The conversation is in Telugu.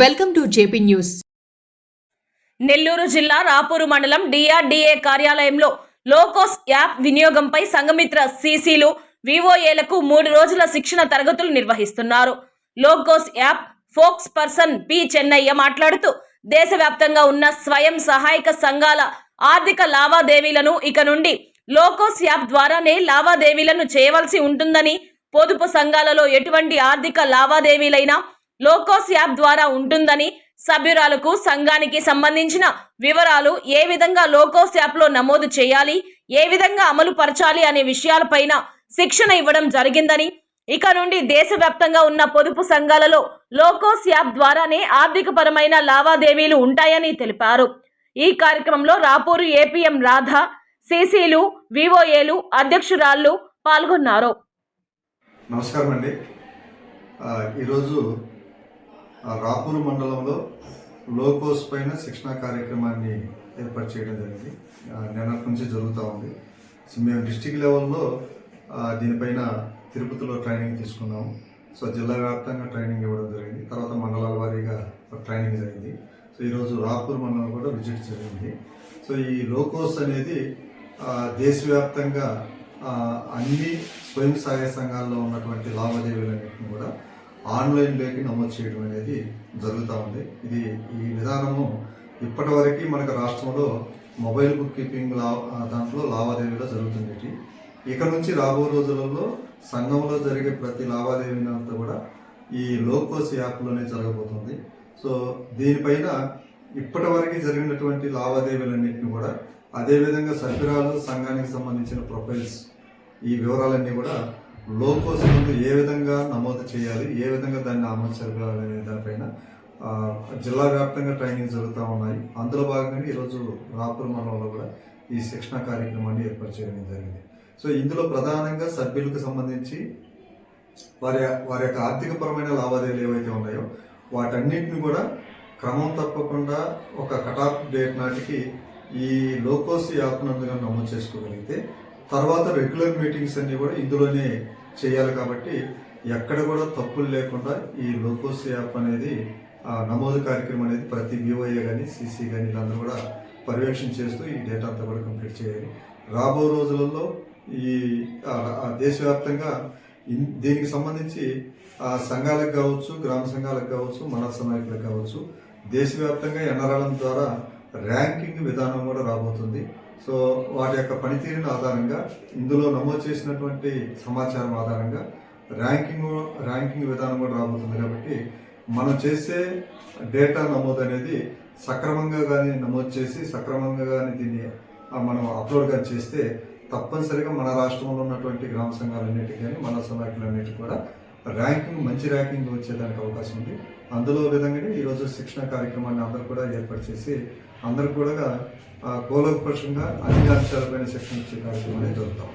Welcome to JP news. Nellore జిల్లా రాపూరు మండలం డిఆర్డిఏ కార్యాలయంలో లోకోస్ యాప్ వినియోగంపై సంఘమిత్ర సీసీలు వివోఏలకు మూడు రోజుల శిక్షణ తరగతులు నిర్వహిస్తున్నారు. LOKOS app focal person P Chennaiah మాట్లాడుతూ దేశవ్యాప్తంగా ఉన్న స్వయం సహాయక సంఘాల ఆర్థిక లావాదేవీలను ఇక నుండి లోకోస్ యాప్ ద్వారానే లావాదేవీలను చేయవలసి ఉంటుందని పొదుపు సంఘాలలో ఎటువంటి ఆర్థిక లావాదేవీలైనా లోకోస్ యాప్ ద్వారా ఉంటుందని సభ్యురాలకు సంఘానికి సంబంధించిన వివరాలు ఏ విధంగా లోకోస్ యాప్లో నమోదు చేయాలి ఏ విధంగా అమలు పరచాలి అనే విషయాలపైన శిక్షణ ఇవ్వడం జరిగిందని ఇక నుండి దేశవ్యాప్తంగా ఉన్న పొదుపు సంఘాలలో లోకోస్ యాప్ ద్వారానే ఆర్థికపరమైన లావాదేవీలు ఉంటాయని తెలిపారు. ఈ కార్యక్రమంలో రాపూరు ఏపీఎం రాధ సిసిలు వివోఏలు అధ్యక్షురాళ్ళు పాల్గొన్నారు. నమస్కారం అండి ఈరోజు రాపూరు మండలంలో లోకోస్ పైన శిక్షణా కార్యక్రమాన్ని ఏర్పాటు చేయడం జరిగింది. నిన్నటి నుంచి జరుగుతూ ఉంది. సో మేము డిస్టిక్ లెవెల్లో దీనిపైన తిరుపతిలో ట్రైనింగ్ తీసుకున్నాము. సో జిల్లా వ్యాప్తంగా ట్రైనింగ్ ఇవ్వడం జరిగింది. తర్వాత మండలాల వారీగా ట్రైనింగ్ జరిగింది. సో ఈరోజు రాపూర్ మండలం కూడా విజిట్ జరిగింది. సో ఈ లోకోస్ అనేది దేశవ్యాప్తంగా అన్ని స్వయం సహాయ సంఘాల్లో ఉన్నటువంటి లావాదేవీలన్నింటినీ కూడా ఆన్లైన్లోకి నమోదు చేయడం అనేది జరుగుతూ ఉంది. ఇది ఈ విధానము ఇప్పటి వరకు మనకు రాష్ట్రంలో మొబైల్ బుక్ కీపింగ్ లా దాంట్లో లావాదేవీలో జరుగుతుంది ఇక నుంచి రాబో రోజులలో సంఘంలో జరిగే ప్రతి లావాదేవీని అంతా కూడా ఈ లోకోస్ యాప్లోనే జరగబోతుంది. సో దీనిపైన ఇప్పటి వరకు జరిగినటువంటి లావాదేవీలన్నింటినీ కూడా అదేవిధంగా సభ్యురాలు సంఘానికి సంబంధించిన ప్రొఫైల్స్ ఈ వివరాలన్నీ కూడా లోకోస్ ముందు ఏ విధంగా నమోదు చేయాలి ఏ విధంగా దాన్ని అమలు జరగాలి అనే దానిపైన జిల్లా వ్యాప్తంగా ట్రైనింగ్ జరుగుతూ ఉన్నాయి. అందులో భాగంగా ఈరోజు రాపూర్ మండలంలో కూడా ఈ శిక్షణ కార్యక్రమాన్ని ఏర్పాటు చేయడం జరిగింది. సో ఇందులో ప్రధానంగా సభ్యులకు సంబంధించి వారి వారి యొక్క ఆర్థికపరమైన లావాదేవీలు ఏవైతే ఉన్నాయో వాటన్నిటిని కూడా క్రమం తప్పకుండా ఒక కటాఫ్ డేట్ నాటికి ఈ లోకోస్ యాప్ నందుగా నమోదు చేసుకోగలిగితే తర్వాత రెగ్యులర్ మీటింగ్స్ అన్నీ కూడా ఇందులోనే చేయాలి కాబట్టి ఎక్కడ కూడా తప్పులు లేకుండా ఈ లోకోస్ యాప్ అనేది ఆ, నమోదు కార్యక్రమం అనేది ప్రతి బీఓఏ కానీ సీసీ కానీ వీళ్ళందరూ కూడా పర్యవేక్షణ చేస్తూ ఈ డేటా అంతా కూడా కంప్లీట్ చేయాలి. రాబో రోజులలో ఈ ఆ, దేశవ్యాప్తంగా దీనికి సంబంధించి ఆ, సంఘాలకు కావచ్చు గ్రామ సంఘాలకు కావచ్చు మండల నాయకులకు కావచ్చు దేశవ్యాప్తంగా ఎన్ఆర్ఎల్ఎం ద్వారా ర్యాంకింగ్ విధానం కూడా రాబోతుంది. సో వాటి యొక్క పనితీరుని ఆధారంగా ఇందులో నమోదు చేసినటువంటి సమాచారం ఆధారంగా ర్యాంకింగ్ ర్యాంకింగ్ విధానం కూడా రాబోతుంది కాబట్టి మనం చేసే డేటా నమోదు అనేది సక్రమంగా కానీ నమోదు చేసి సక్రమంగా కానీ దీన్ని మనం అప్లోడ్ కానీ చేస్తే తప్పనిసరిగా మన రాష్ట్రంలో ఉన్నటువంటి గ్రామ సంఘాలన్నిటికీ కానీ మన సమాఖ్యలన్నిటికీ కూడా ర్యాంకింగ్ మంచి ర్యాంకింగ్ వచ్చేదానికి అవకాశం ఉంది. అందులో విధంగానే ఈరోజు శిక్షణ కార్యక్రమాన్ని అందరూ కూడా ఏర్పాటు చేసి అందరూ కూడా కూలంకషంగా అన్ని అంశాలపైన శిక్షణ ఇచ్చే కార్యక్రమాన్ని జరుగుతాం